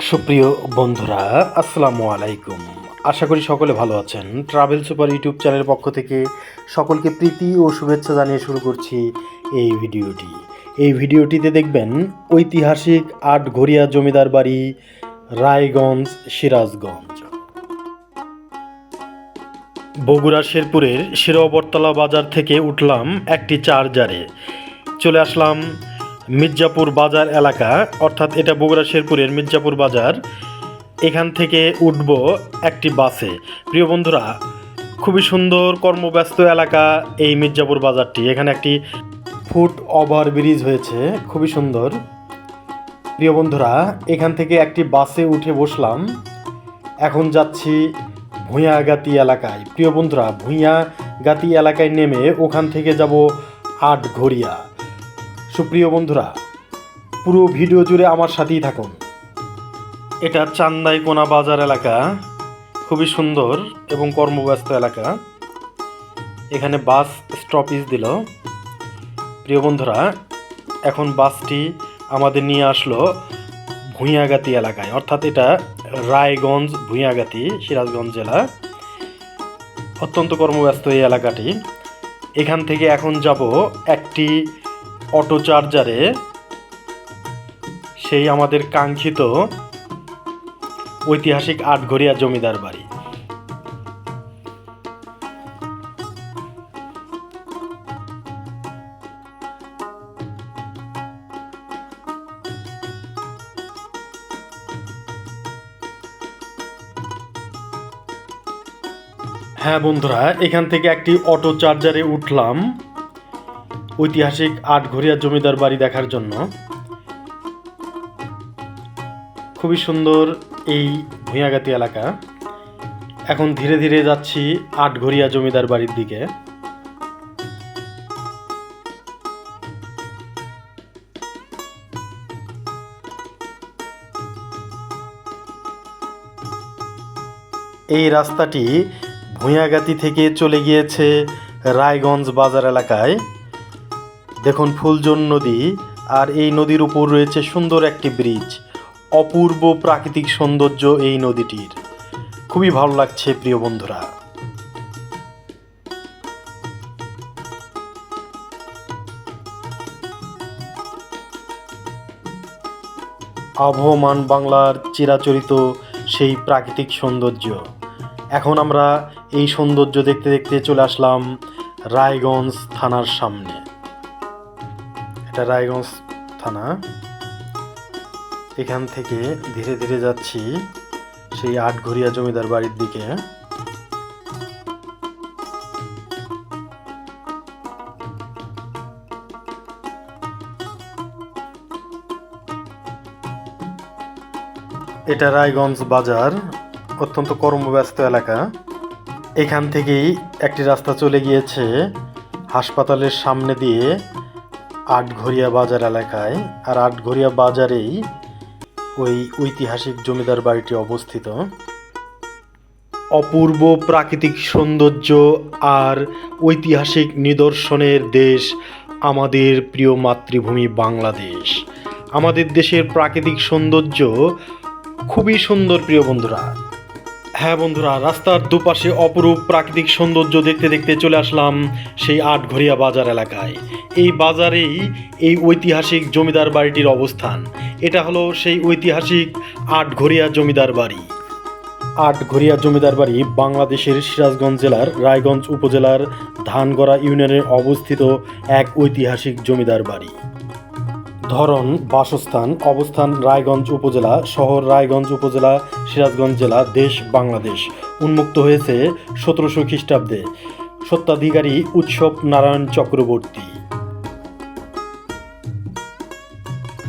সুপ্রিয় বন্ধুরা, আসসালামু আলাইকুম। আশা করি সকলে ভালো আছেন। ট্রাভেল সুপার ইউটিউব চ্যানেলের পক্ষ থেকে সকলকে প্রীতি ও শুভেচ্ছা জানিয়ে শুরু করছি এই ভিডিওটি। এই ভিডিওটিতে দেখবেন ঐতিহাসিক আট আটঘরিয়া জমিদার বাড়ি, রায়গঞ্জ, সিরাজগঞ্জ। বগুড়া শেরপুরের শিরবরতলা বাজার থেকে উঠলাম একটি চার্জারে। চলে আসলাম মির্জাপুর বাজার এলাকা, অর্থাৎ এটা বগুড়া শেরপুরের মির্জাপুর বাজার, এখান থেকে উঠব একটি বাসে। প্রিয় বন্ধুরা, খুবই সুন্দর কর্মব্যস্ত এলাকা এই মির্জাপুর বাজারটি। এখানে একটি ফুট ওভার ব্রিজ হয়েছে, খুবই সুন্দর। প্রিয় বন্ধুরা, এখান থেকে একটি বাসে উঠে বসলাম। এখন যাচ্ছি ভূঁয়াগাতি এলাকায়। প্রিয় বন্ধুরা ভূঁয়াগাতি এলাকায় নেমে ওখান থেকে যাব আটঘরিয়া। সুপ্রিয় বন্ধুরা, পুরো ভিডিও জুড়ে আমার সাথেই থাকুন। এটা চান্দাই কোনা বাজার এলাকা, খুবই সুন্দর এবং কর্মব্যস্ত এলাকা। এখানে বাস স্টপেজ দিল। প্রিয় বন্ধুরা, এখন বাসটি আমাদের নিয়ে আসলো ভূঁয়াগাতি এলাকায়। অর্থাৎ এটা রায়গঞ্জ ভূঁয়াগাতি সিরাজগঞ্জ জেলা। অত্যন্ত কর্মব্যস্ত এই এলাকাটি। এখান থেকে এখন যাব একটি অটো চার্জারে সেই আমাদের কাঙ্ক্ষিত ঐতিহাসিক আটঘরিয়া জমিদার বাড়ি। হ্যাঁ বন্ধুরা, এখান থেকে একটি অটো চার্জারে উঠলাম। ঐতিহাসিক আটঘরিয়া জমিদার বাড়ি দেখার জন্য। খুবই সুন্দর এই ভূঁয়াগাতি এলাকা। এখন ধীরে ধীরে যাচ্ছি আটঘরিয়া জমিদার বাড়ির দিকে। এই রাস্তাটি ভূঁয়াগাতি থেকে চলে গিয়েছে রায়গঞ্জ বাজার এলাকায়। দেখুন, ফুলজন নদী, আর এই নদীর উপর রয়েছে সুন্দর একটি ব্রিজ। অপূর্ব প্রাকৃতিক সৌন্দর্য এই নদীটির। খুবই ভালো লাগছে, প্রিয় বন্ধুরা। আবহমান বাংলার চিরাচরিত সেই প্রাকৃতিক সৌন্দর্য। এখন আমরা এই সৌন্দর্য দেখতে দেখতে চলে আসলাম রায়গঞ্জ থানার সামনে। এটা রায়গঞ্জ থানা। এখান থেকে ধীরে ধীরে যাচ্ছি সেই আটঘরিয়া জমিদার বাড়ির দিকে। এটা রায়গঞ্জ বাজার, অত্যন্ত কর্মব্যস্ত এলাকা। এখান থেকেই একটি রাস্তা চলে গিয়েছে হাসপাতালের সামনে দিয়ে আটঘরিয়া বাজার এলাকায় আর আটঘরিয়া বাজারেই ওই ঐতিহাসিক জমিদার বাড়িটি অবস্থিত। অপূর্ব প্রাকৃতিক সৌন্দর্য আর ঐতিহাসিক নিদর্শনের দেশ আমাদের প্রিয় মাতৃভূমি বাংলাদেশ। আমাদের দেশের প্রাকৃতিক সৌন্দর্য খুবই সুন্দর, প্রিয় বন্ধুরা। হ্যাঁ বন্ধুরা, রাস্তার দুপাশে অপরূপ প্রাকৃতিক সৌন্দর্য দেখতে দেখতে চলে আসলাম সেই আটঘরিয়া বাজার এলাকায়। এই বাজারেই এই ঐতিহাসিক জমিদার বাড়িটির অবস্থান। এটা হলো সেই ঐতিহাসিক আটঘরিয়া জমিদার বাড়ি। আটঘরিয়া জমিদার বাড়ি বাংলাদেশের সিরাজগঞ্জ জেলার রায়গঞ্জ উপজেলার ধানগড়া ইউনিয়নে অবস্থিত এক ঐতিহাসিক জমিদার বাড়ি। ধরন বাসস্থান অবস্থান রায়গঞ্জ উপজেলা শহর রায়গঞ্জ উপজেলা সিরাজগঞ্জ জেলা দেশ বাংলাদেশ। উন্মুক্ত হয়েছে সতেরোশো খ্রিস্টাব্দে। সত্ত্বাধিকারী উৎসব নারায়ণ চক্রবর্তী।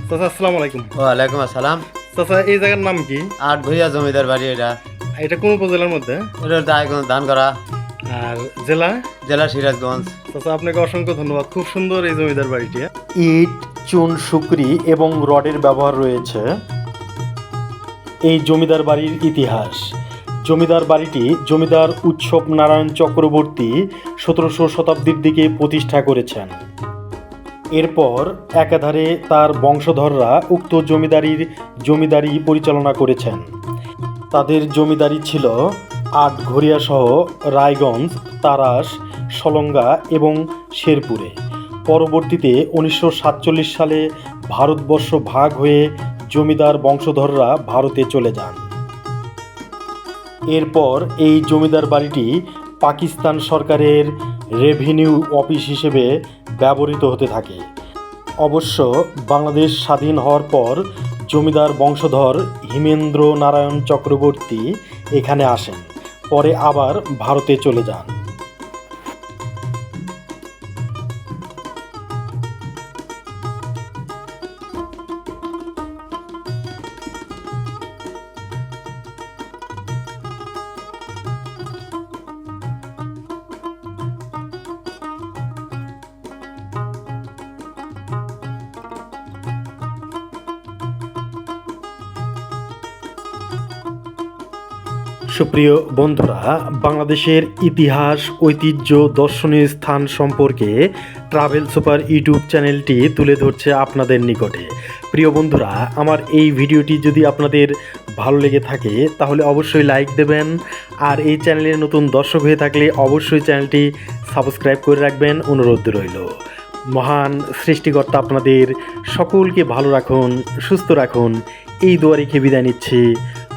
চাচা আসসালামু আলাইকুম। ওয়ালাইকুম আসসালাম। চাচা এই জায়গার নাম কি? আট ভইয়া জমিদার বাড়ি এটা। এটা কোন উপজেলার মধ্যে? এটা দায়গঞ্জ ধান করা আর জেলা? জেলা সিরাজগঞ্জ। চাচা আপনাকে অসংখ্য ধন্যবাদ। খুব সুন্দর এই জমিদার বাড়িটি। ইট চুন, শুকরি এবং রডের ব্যবহার রয়েছে। এই জমিদার বাড়ির ইতিহাস। জমিদার বাড়িটি জমিদার উৎসব নারায়ণ চক্রবর্তী সতেরোশো শতাব্দীর দিকে প্রতিষ্ঠা করেছেন। এরপর একাধারে তার বংশধররা উক্ত জমিদারির জমিদারি পরিচালনা করেছেন। তাদের জমিদারি ছিল আটঘরিয়া সহ রায়গঞ্জ, তারাস সলঙ্গা এবং শেরপুরে। পরবর্তীতে উনিশশো সাতচল্লিশ সালে ভারতবর্ষ ভাগ হয়ে জমিদার বংশধররা ভারতে চলে যান। এরপর এই জমিদার বাড়িটি পাকিস্তান সরকারের রেভিনিউ অফিস হিসেবে ব্যবহৃত হতে থাকে। অবশ্য বাংলাদেশ স্বাধীন হওয়ার পর জমিদার বংশধর হিমেন্দ্র নারায়ণ চক্রবর্তী এখানে আসেন, পরে আবার ভারতে চলে যান। সুপ্রিয় বন্ধুরা, বাংলাদেশের ইতিহাস, ঐতিহ্য, দর্শনীয় স্থান সম্পর্কে ট্রাভেল সুপার ইউটিউব চ্যানেলটি তুলে ধরছে আপনাদের নিকটে। প্রিয় বন্ধুরা, আমার এই ভিডিওটি যদি আপনাদের ভালো লেগে থাকে, তাহলে অবশ্যই লাইক দেবেন। আর এই চ্যানেলের নতুন দর্শক হয়ে থাকলে অবশ্যই চ্যানেলটি সাবস্ক্রাইব করে রাখবেন। অনুরোধ রইল। মহান সৃষ্টিকর্তা আপনাদের সকলকে ভালো রাখুন, সুস্থ রাখুন। এই দোয়া রেখে বিদায় নিচ্ছি।